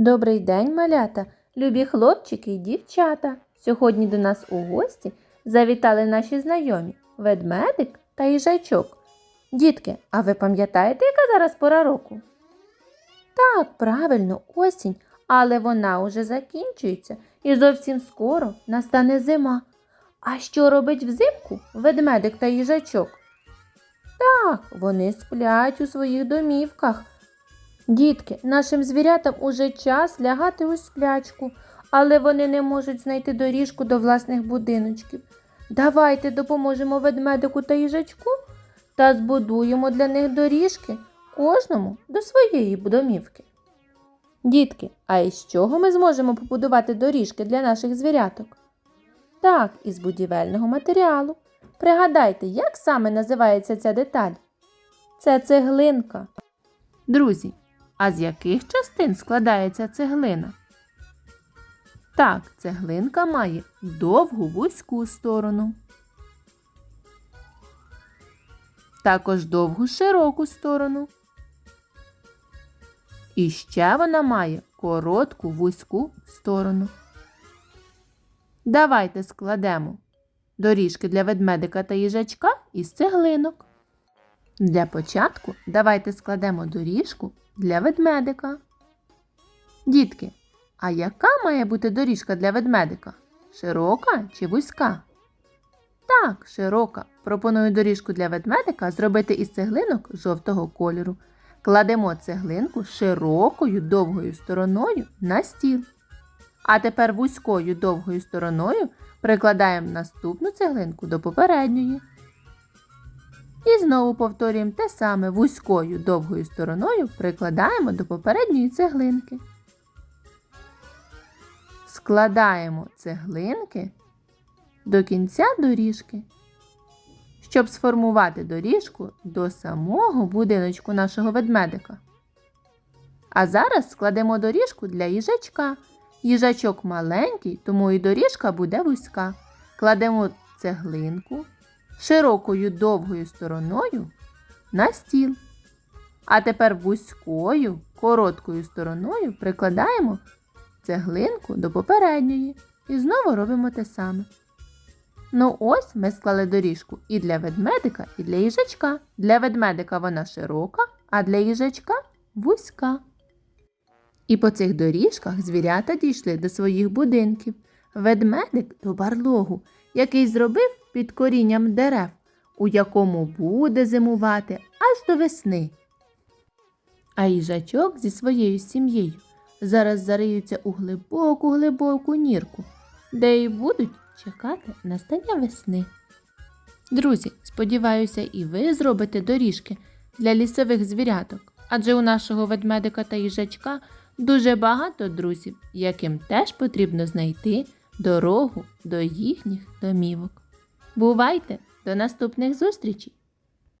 Добрий день, малята, любі хлопчики і дівчата. Сьогодні до нас у гості завітали наші знайомі ведмедик та їжачок. Дітки, а ви пам'ятаєте, яка зараз пора року? Так, правильно, осінь, але вона уже закінчується і зовсім скоро настане зима. А що робить взимку ведмедик та їжачок? Так, вони сплять у своїх домівках. Дітки, нашим звірятам уже час лягати у сплячку, але вони не можуть знайти доріжку до власних будиночків. Давайте допоможемо ведмедику та їжачку та збудуємо для них доріжки кожному до своєї домівки. Дітки, а із чого ми зможемо побудувати доріжки для наших звіряток? Так, із будівельного матеріалу. Пригадайте, як саме називається ця деталь? Це цеглинка. Друзі, а з яких частин складається цеглина? Так, цеглинка має довгу вузьку сторону. Також довгу широку сторону. І ще вона має коротку вузьку сторону. Давайте складемо доріжки для ведмедика та їжачка із цеглинок. Для початку давайте складемо доріжку для ведмедика. Дітки, а яка має бути доріжка для ведмедика? Широка чи вузька? Так, широка. Пропоную доріжку для ведмедика зробити із цеглинок жовтого кольору. Кладемо цеглинку широкою довгою стороною на стіл. А тепер вузькою довгою стороною прикладаємо наступну цеглинку до попередньої. І знову повторюємо те саме вузькою довгою стороною прикладаємо до попередньої цеглинки. Складаємо цеглинки до кінця доріжки, щоб сформувати доріжку до самого будиночку нашого ведмедика. А зараз складемо доріжку для їжачка. Їжачок маленький, тому і доріжка буде вузька. Кладемо цеглинку широкою довгою стороною на стіл. А тепер вузькою короткою стороною прикладаємо цеглинку до попередньої і знову робимо те саме. Ну ось ми склали доріжку і для ведмедика, і для їжачка. Для ведмедика вона широка, а для їжачка вузька. І по цих доріжках звірята дійшли до своїх будинків. Ведмедик до барлогу, який зробив під корінням дерев, у якому буде зимувати аж до весни. А їжачок зі своєю сім'єю зараз зариються у глибоку глибоку нірку, де й будуть чекати настання весни. Друзі, сподіваюся, і ви зробите доріжки для лісових звіряток, адже у нашого ведмедика та їжачка дуже багато друзів, яким теж потрібно знайти дорогу до їхніх домівок. Бувайте! До наступних зустрічей!